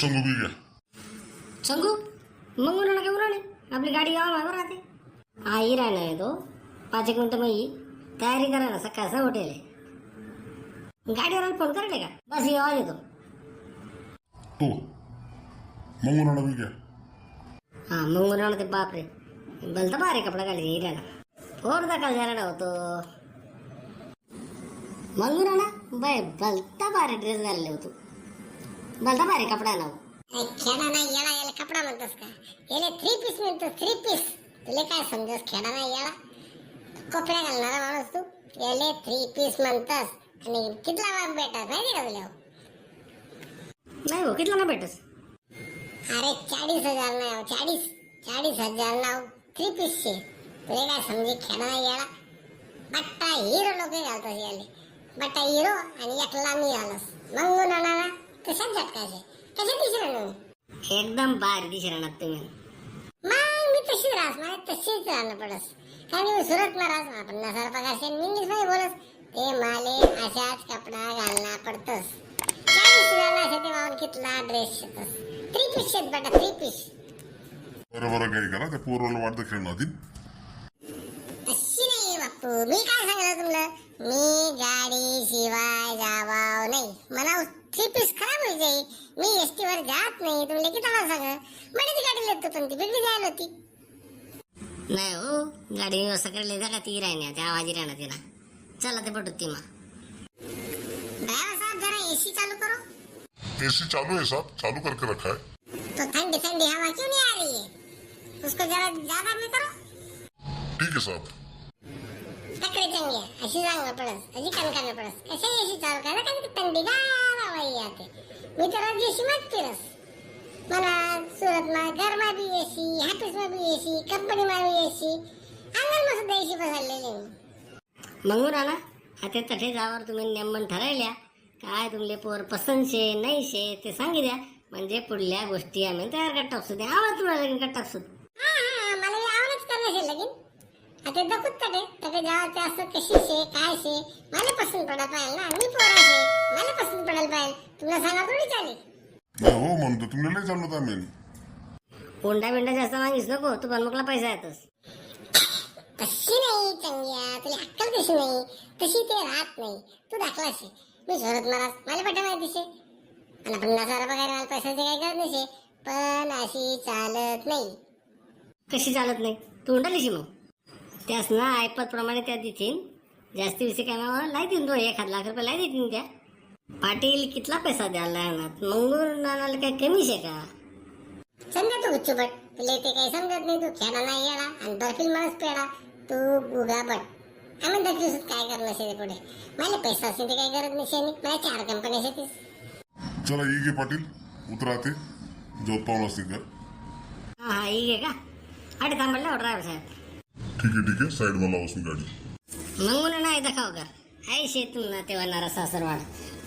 चंगू बी घ्या शंकू मग उन्हाळा काय उन्हाळे आपली गाडी यावा मागं राहते. हा राहणार आहे तो. पाच एक मिनिटं मग तयारी करा ना सकाळचा हॉटेल आहे. गाडीवर फोन करेल का? बस येवा येतो. तो. मग उन्हाळा बी घ्या हा मग उन्हाळा ते बापरे. भलता बारे कपडा ही राहणार फोर दाखल झाला होतो मग उन्हाळा बाय भलता बारे ड्रेस घालले होतो. भलता कपडा ना खेळा नाही येळा याला कपडा म्हणतोस का? याला थ्री पीस म्हणतो थ्री पीस तुला काय समजस खेळा नाही येळा कपडा घालणारा माणूस तू. याले थ्री पीस म्हणतस. आणि कितला भेटत माहिती का तुला? नाही हो कितला ना भेटस अरे चाळीस हजार नाव चाळीस चाळीस हजार नाव थ्री पीसचे तुला काय समजे? खेळा नाही येळा बट्टा हिरो लोक घालतात याले. बट्टा हिरो आणि एकला मी घालस मग उन्हाळा कशात झटकायचे कशात दिसणार नाही एकदम बारी दिशी राहणार तुम्ही. मग मी तशीच राहस मला तशीच राहणं पडस. कारण मी सुरत मा राहस ना पन्नास हजार पगार शे इंग्लिशमध्ये बोलस ते माले अशाच कपडा घालना पडतस. चाळीस हजार अशा ते मावून कितला ड्रेस शेतस थ्री पीस शेत बेटा थ्री पीस बरं बरं काही करा त्या पोराला वाटतं खेळणार ती तशी नाही बाप्पू. मी काय सांगितलं तुला? मी गाडी शिवाय जावाव नाही. मला थ्री पीस खराब होई जाई मी एसटी वर जात नाही तुम्ही किती सांग. मला ती गाडी लेतो पण ती बिगडी जायला होती. नाही हो गाडी व्यवस्था करायला जा का ती राहण्या त्या आवाजी राहणार तिला. चला ते पटू ती मा ड्राइवर साहब जरा एसी चालू करो. एसी चालू है साहब चालू करके रखा है तो ठंडी ठंडी हवा क्यों नहीं आ रही है उसको जरा ज्यादा में करो. ठीक है साहब. तकडे चांगली आहे अशी जांगणं पडस अशी कणकानं पडस. कशा एसी चालू करा कारण की थंडीगार हवा येते मी तर आज एसी मत फिरस. मला सुरत मा घरमा बी एसी ऑफिस मा बी एसी कंपनी मा बी एसी अंगण मा सुद्धा एसी बसवलेले मग राणा आता तठे जावर तुम्ही नेमन ठरायल्या काय तुमले पोर पसंत शे नाही शे ते सांगी द्या. म्हणजे पुढल्या गोष्टी आम्ही तयार करत टाकसू द्या आवाज तुला लगीन करत टाकसू मला आवडच करणं शे लगीन. आता दखूत तटे तटे जावाचे असं कशी शे काय शे मला पसंत पडायला पाहिजे ना. मी पोरा शे मला पसंत पडायला पाहिजे तुला सांगा थोडी चालेल? नाही हो म्हणतो. तुम्हाला लय चाललो होतं आम्ही. कोंडा बिंडा जास्त मागीस नको. तू बनमुकला पैसा येतस. तशी नाही चंग्या. तुला अक्कल कशी नाही? तशी ते राहत नाही. तू दाखला शे मी शोधत महाराज मला पट्टा माहिती शे आणि पन्नास हजार पगार मला पैशाची काही गरज नाही शे. पण अशी चालत नाही. कशी चालत नाही? तू उंडालीशी मग? त्यास ना ऐपत प्रमाणे त्या देतीन. जास्ती विषय काय मग लाई देईन तो एक लाख रुपये लाई देतीन त्या. पाटील कितला पैसा द्यायला लागणार मंगूर नानाला काय कमी शे का? समजा तू गुच्चूपट तुला ते काही समजत नाही तू खेळा नाही येडा आणि बर्फील माणूस पेडा तू गुगा बट. आम्ही दिवसात काय करणं शे पुढे? मला पैसा असेल ते काही गरज नाही शे मला चार कंपन्या शेतीस चला ये पाटील. उतरा ते. जोत पाहून असते कर हा हा ही आहे का? अडे थांबडला ड्रायव्हर साहेब. ठीक आहे ठीक आहे. साईड मला बसून गाडी. मग म्हणून नाही दाखव का? हाय शेतून ना तेव्हा नारा सासरवाड.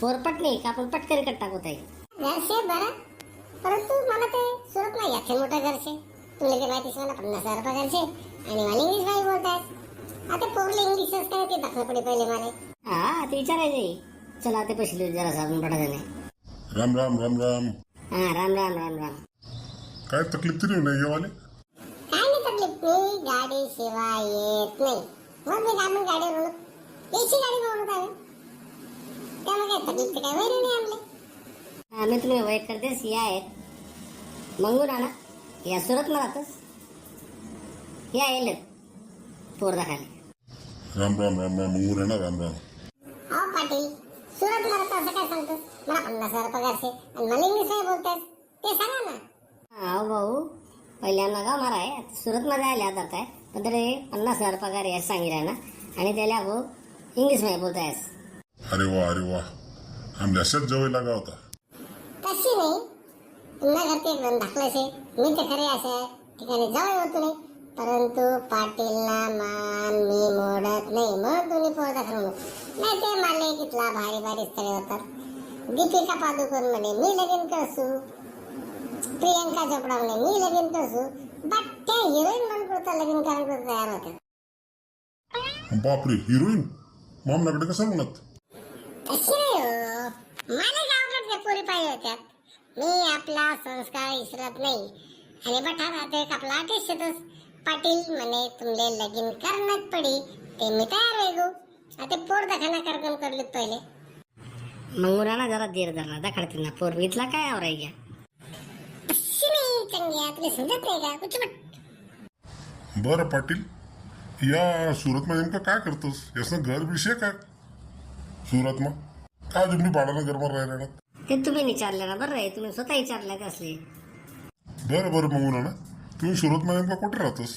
पोरपट नाही का? आपण पटकरी कट टाकू ताई. घरचे बरं. परंतु मला ते सुरत नाही याचे मोठं घरचे. तुला ते माहितीच मला पन्नास हजार रुपये घरचे. आणि मला इंग्लिश नाही बोलतात आता पोरले इंग्लिशच काय ते दाखलं पडे पहिले मला. हा ते विचारायचे चला ते पैसे जरा सारून पडा राम राम राम राम. हा राम राम राम राम. काय तकलीफ तरी नाही ये वाले मी गाडी सेवा येत नाही. मग मी काय गाडी बोलत याची गाडी बोलत आहे त्यामुळे काय तकलीफ काय वैर नाही आमले आम्ही तुम्ही वय करतेस या आहेत. मंगूर आणा या सुरत मला राहतस या येल. पोर दाखाले राम राम राम राम. मंगूर आहे ना राम राम. अहो पाटील सुरत मला असं काय सांगतो मला पन्नास हजार पगारचे आणि मला इंग्लिश बोलतात ते सांगा ना. हा भाऊ. पहिल्यांदा गाव मारा आहे. सुरत मध्ये आले आता काय? पण तरी पन्नास हजार पगार यास सांगितलं ना आणि त्याला भाऊ इंग्लिशमध्ये बोलतायस अरे वा अरे वा. आम्ही अशाच जवळ लागा होता? तशी नाही. पुन्हा घरचे एकदम दाखलायचे. मी तर खरे अशा ठिकाणी जवळ होतो नाही. परंतु पाटीलना मान मी मोडत नाही. म्हणून तुम्ही पोहता खरं नाही ते माले कितला भारी भारी स्थळे होतात दीपिका पादुकोण म्हणे मी लगीन करसू प्रियंका चोपडा म्हणे मी लगीन करसू बट त्या हिरोईन म्हणून लगीन करायला तयार होतात बापरे हिरोईन मामनाकडे कसं म्हणत? तशी नाही हो. मला गावाकडच्या पोरी पाहिजे होत्या. मी आपला संस्कार विसरत नाही. आणि बठा राहते आपला टेस्टच पाटील म्हणे तुमले लगीन करणच पडी ते मी तयार होय गो. आता पोर दखाना कार्यक्रम करलेत पहिले. मग ना जरा धीर धरला. दाखडते ना. पोरगीतला काय आवराय घ्या चंग्या तुला समजत बरं पाटील या सुरतमा नेमकं काय करतोस? यासनं घर विषय काय? सुरतमा काय तुम्ही बाळानं गरबर राहिला ना ते तुम्ही विचारले ना बरं आहे तुम्ही स्वतः विचारलं का असले? बरं बरं मग ना. तुम्ही सुरतमा नेमकं कुठे राहतोस?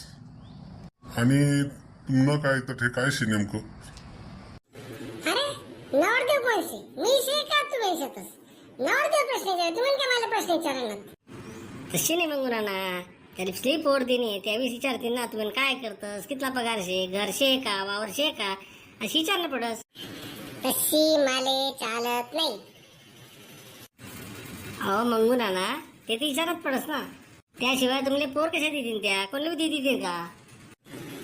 आणि पुन्हा काय तर हे काय शे नेमकं? अरे नवरदेव कोण शे मी शे का तू शे तस? नवरदेव प्रश्न विचार तुम्ही काय मला प्रश्न विचारणार तशी नाही मग राणा? त्याला स्लीप देणे त्यावेळेस विचारते ना तू काय करतस? कितला पगार शे? घर शे का? वावर शे का? अशी विचारणं पडस तशी माले चालत नाही. अहो मंगू राणा ते तर विचारत पडस ना. त्याशिवाय तुमले पोर कशा देतील त्या? कोणी देतील का?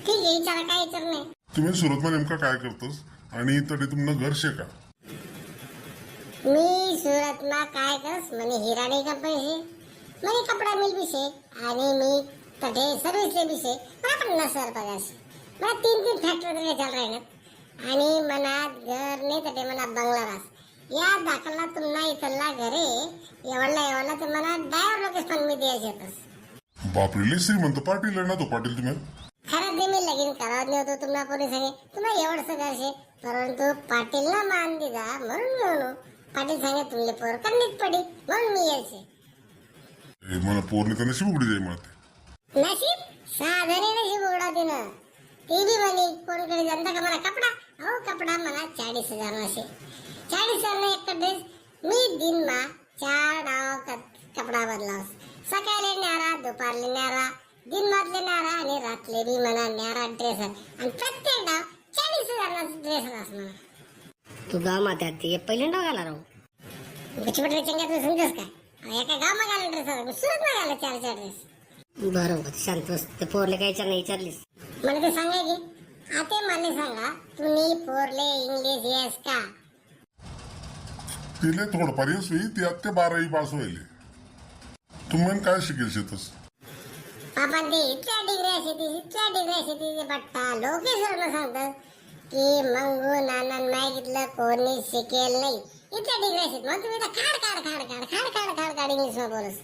ठीक आहे विचारा काय विचार नाही. तुम्ही सुरतमा नेमका काय करतोस? आणि तरी तुम्हाला घर शे का? मी सुरतमा काय करस? म्हणे हिराणी कंपनी મને કપડા મિલ બી છે અને मी તઢે સર્વિસ લે બી છે मला पन्नास हजार पगार છે मला तीन तीन फॅक्टरी तरी चाल राहिल्यात आणि मनात घर नाही तटे मना बंगला रास या दाखला तुम्हाला इथला घरे एवढला एवढला तर मला ड्रायव्हर लोकेश पण मी द्यायचे येतस बापरे लय श्रीमंत पाटील आहे ना तो पाटील तुम्ही खरं ते मी लगीन करावत नाही होतो तुम्हाला पोरी सांगे तुम्हाला एवढंसं घरशे परंतु पाटीलला मान दिला म्हणून मी म्हणू पाटील सांगे तुमले पोर करणीच पडी म्हणून मी यायचे मला पोरने तर नशीब उघडी जाई मला नशीब? साधारण नशीब उघडा दिनं ते बी म्हणे कोणकडे जनता का मला कपडा? हो कपडा मला चाळीस हजार असे. चाळीस हजार एक ड्रेस मी दिन मा चार डाव क- कपडा बदलाव सकाळी न्यारा दुपारले न्यारा दिन मधले न्यारा आणि रातले बी मला न्यारा ड्रेस आणि प्रत्येक डाव चाळीस हजार ड्रेस अस मला तू गाव मात्यात ते पहिल्यांदा घाला राहू. गुचपटले चंग्या तू समजस काय? एका गाव मागायला ड्रेस सुरत मागायला चार चार ड्रेस बरोबर शांत बस. ते पोरले काही विचार नाही विचारलीस. मला ते सांगा की आता मला सांगा तुम्ही पोरले इंग्लिश येस का? तिले थोडंफार येस होई ती आता बारावी पास व्हायले. तुम्ही काय शिकेल शेतस? पापा ते इतक्या डिग्री असे ती इतक्या डिग्री असे ती ते बट्टा. लोकेश्वरला सांगतात की मंगू नानान मागितलं कोणी शिकेल नाही. इतक्या डिग्री असे मग तुम्ही तर खाड खाड खाड खाड खाड खाड खाड खाड इंग्लिशमध्ये बोलस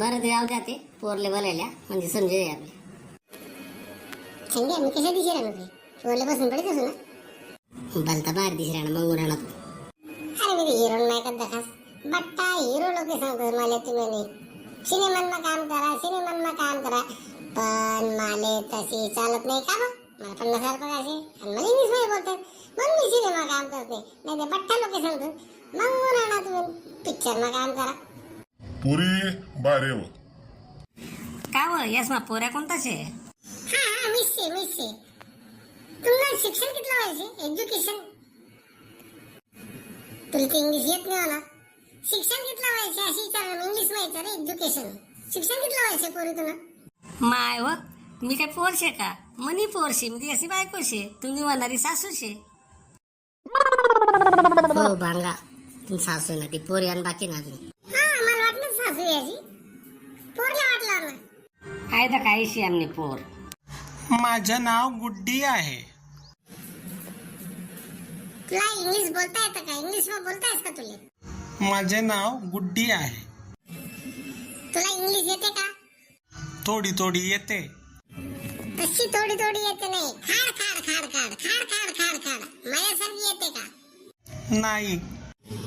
बरं ते जाऊ द्या ते पोरले बोलायला. म्हणजे समजे आपले संगे मी कशा दिशी राहणार ते पोरले बसून पडत असू ना? भलता बाहेर दिस राहणं मंगू राहणार तू. अरे मी हिरो नाही का दखास बट्टा हिरो लोक सांगतात मला तुम्ही नाही. सिनेमांना काम करा सिनेमांना काम करा. पण माले तशी चालत नाही का मला पन्नास हजार पगार आहे आणि मला इंग्लिशमध्ये बोलतात म्हणून मी सिनेमा काम करते. नाही ते बट्टा लोक सांगतात मग राणा तुम्ही. पिक्चर काम करा. पोरी बारे व. काय व यस मा पोऱ्या कोणताच? आहे हा हा मिसचे मिसचे तुम्हाला शिक्षण कितलं व्हायचे एज्युकेशन तुला ते इंग्लिश येत नाही मला शिक्षण कितलं व्हायचे अशी विचार इंग्लिश माहिती रे एज्युकेशन शिक्षण कितलं व्हायचे पोरी तुला? माय व? मी काय पोरशे का? मनी पोरशे मी अशी बायकोशे? तुम्ही म्हणणारी सासूशे. हो भांगा. तुम्ही सासू ना ती पोरी आणि बाकी ना अजून. हा मला वाटलं सासू याची पोरला वाटलं ना आहे तर काहीशी आमने पोर? माझं नाव गुड्डी आहे. तुला इंग्लिश बोलता येतं का? इंग्लिशमध्ये बोलता येस का तुला? माझे नाव गुड्डी आहे. तुला इंग्लिश येते का? थोडी थोडी येते. तशी थोडी थोडी येते नाही. खाड खाड खाड खाड खाड खाड खाड खाड. माझ्यासारखी येते का? नाही.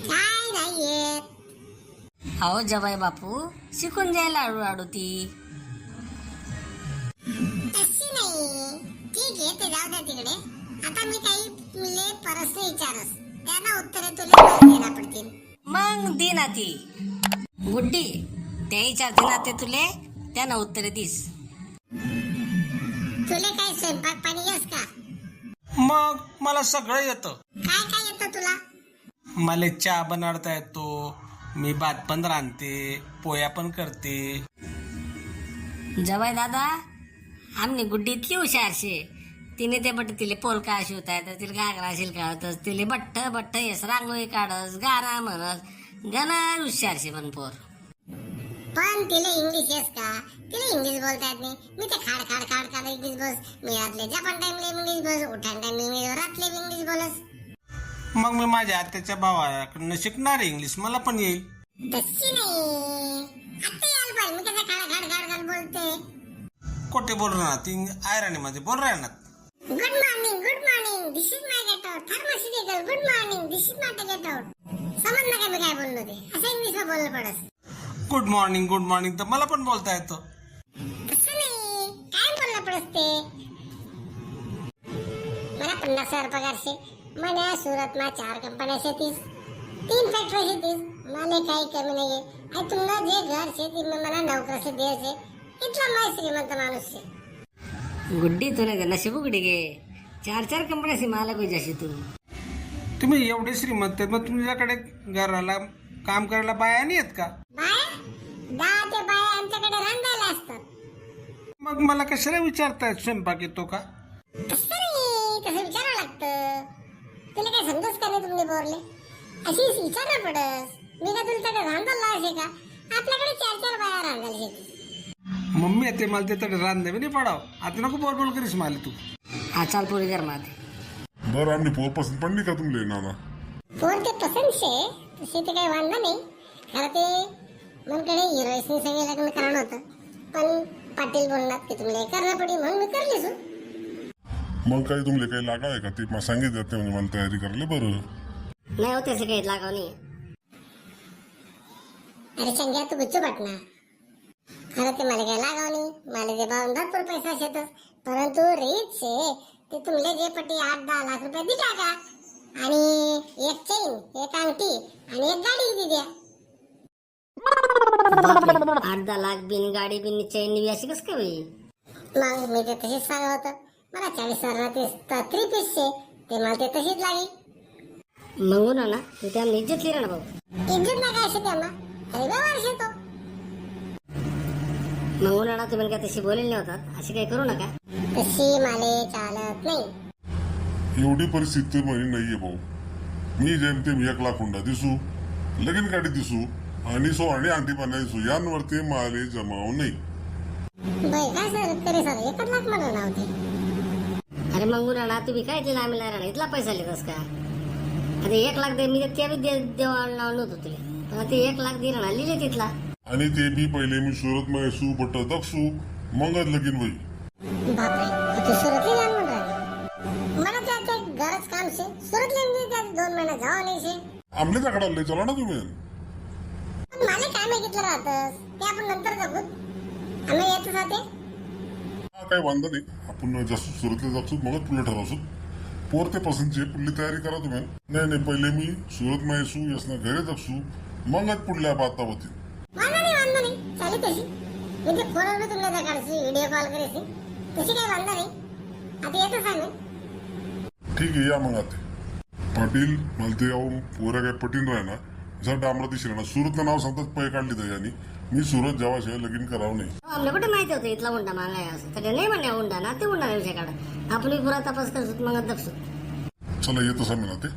काय नाही येत. अहो जवाई बापू शिकून जायला आडू आडू ती. तशी नाही. ठीक आहे ते जाऊ द्या तिकडे. आता मी काही मुले प्रश्न विचारस. त्यांना उत्तरे तुला द्यायला पडतील. मग दे ना ती. गुड्डी त्या विचारते ना ते तुले. त्यानं उत्तर दिस. तुला काही स्वयंपाक पाणी येस का? मग मला सगळं येतं. काय काय येतं तुला? मला चहा बनवता येतो मी भात पण रांधते पोया पण करते. जवाई दादा आमने गुड्डी इतकी हुशार शे. तिने ते बट्ट तिले पोलका शिवता येतं तिला घागरा शिलकाळतस तिले बट्ट बट्ट येस रांगोळी काढस गाणं म्हणस. गाणं हुशार शे पण पोर. पण तिला इंग्लिश येस का? तिला इंग्लिश बोलता येत नाही. मी ते खाड खाड खाड खाड इंग्लिश बोस मी रातले जपान टाइमले इंग्लिश बोस उठान टाइम इंग्लिश रातले इंग्लिश बोलस. मग मी माझ्या आत्याच्या भावाकडनं शिकणार इंग्लिश मला पण येईल. तशी नाही. आता यायला पाहिजे. मी कसं खाड खाड खाड खाड बोलते. कोठे बोल ना ती आयराणीमध्ये बोल ना. Good morning good morning this is my get out थर्मोसिटिकल good morning this is my get out समज ना काय मी काय बोललो ते? असं इंग्लिशमध्ये बोललं पडस. गुड मॉर्निंग गुड मॉर्निंग तर मला पण बोलता येतं. काय बोलणं पडते मला पन्नास हजार पगार से मला सुरतमा चार कंपन्या शेतीस तीन फॅक्टरी शेतीस मला काही कमी नाहीये. आणि तुम्हाला जे घर शेती मला नोकर से दे शे. इतला माय श्रीमंत माणूस शे. गुड्डी तुला गेला शिव गुड्डी गे. चार चार कंपन्या से मला कोई जाशी तू. तुम्ही एवढे श्रीमंत मग तुमच्याकडे घराला काम करायला बाया नाही आहेत का? बाया? दहा ते बाया आमच्याकडे रांधायला असतात. मग मला कशाला विचारतायत स्वयंपाक येतो का? तसं विचारावं लागतं. तुला काय समजच का नाही तुम्ही बोरले अशी विचारलं पडस मी का तुमच्याकडे रांधायला लावशे का? आपल्याकडे चार चार बाया रांधायला शेती मम्मी येते मला ते तडे रांधे नाही पडाव. आता नको बोल बोल करीस मला तू. हा चाल पोरी घर मात बरं आमनी पोर पसंत पडली का तुमले नाना? पोर ते पसंत शे तसे ते काही वांधा नाही. खरं ते मनकडे हिरोईसनी सगळे लग्न करणं होतं पण पाटील बोलणार की तुम्हाला करणं पडी म्हणून मी करलीच हो. मग काही तुमले काही लागा आहे का? ते मला सांगितलं ते म्हणजे मला तयारी करायला बरं. नाही होते असं काही लागाव नाही. अरे चंग्या तू गुच्चू पाटणार खरं ते मला काय लागाव नाही. मला ते भावून भरपूर पैसा शेतस परंतु रीत शे ते तुमले जे पटी आठ दहा लाख रुपये दि टाका आणि एक चेन एक अंगठी आणि एक गाडी दि द्या. बापरे, आठ दहा लाख बिन गाडी बिन चैन बी अशी कसं काय होईल? मग मी ते तशीच सांगत होतं. मला चाळीस हजार ते थ्री पीस. शे ते मला ते तशीच लागली. मग ना ना तू त्या इज्जत लिहिला ना भाऊ. इज्जत ना काय शे त्यांना अरे व्यवहार शेतो मग उन्हाळा तुम्ही काय तशी बोलेल नाही होतात अशी काही करू नका. तशी माले चालत नाही. एवढी परिस्थिती म्हणजे नाहीये भाऊ. मी जेमतेम एक लाख हुंडा दिसू लगीन गाडी दिसू आणि सो आणि अंगठी पाण्या दिसू यांवरती माले जमाव नाही. नव्हते अरे मग उन्हाळा तुम्ही काय तिला आम्ही राहणार? इथला पैसा लिहितस का? आता एक लाख दे मी त्या बी दे देवाला लावलं होतं तुला. ते एक लाख दे ना लिहिले तिथला. आणि ते बी पहिले मी सुरत मध्ये सू बट दक्षू मगच लगीन होई बापरे सुरतले मी त्या दोन महिने नाही शे. आमले चला ना तुम्ही? पण मला काय मागितलं राहतस? ते आपण नंतर जगू आम्ही हा काही वांदा नाही. आपण जास्त सुरतला जातो मगच पुढे ठरवसू पोर ते पसंतची पुढली तयारी करा तुम्ही. नाही नाही पहिले मी सुरत मध्ये सू यसना घरी जगसू मगच पुढल्या बाता होती नाही नाही. चालेल तशी. मी ते फोनवर तुला त्या काढशी व्हिडिओ कॉल करायची तशी काही वांधा नाही. आता येतच आम्ही. ठीक आहे या मग आता. पाटील मला ते अहो पोरं काय पटीन राह ना जर डांबरा दिसलं ना. सुरतचं नाव सांगतात पै काढली तर यांनी. मी सुरत जेव्हा लगीन करावं नाही. आम्हाला कुठे माहिती होतं इथला उंडा मागाय असं. तर नाही म्हणणे उंडा ना ते उंडा विषय काढा. आपण पुरा तपास करतो मग दक्षू चला येतो सामीन ते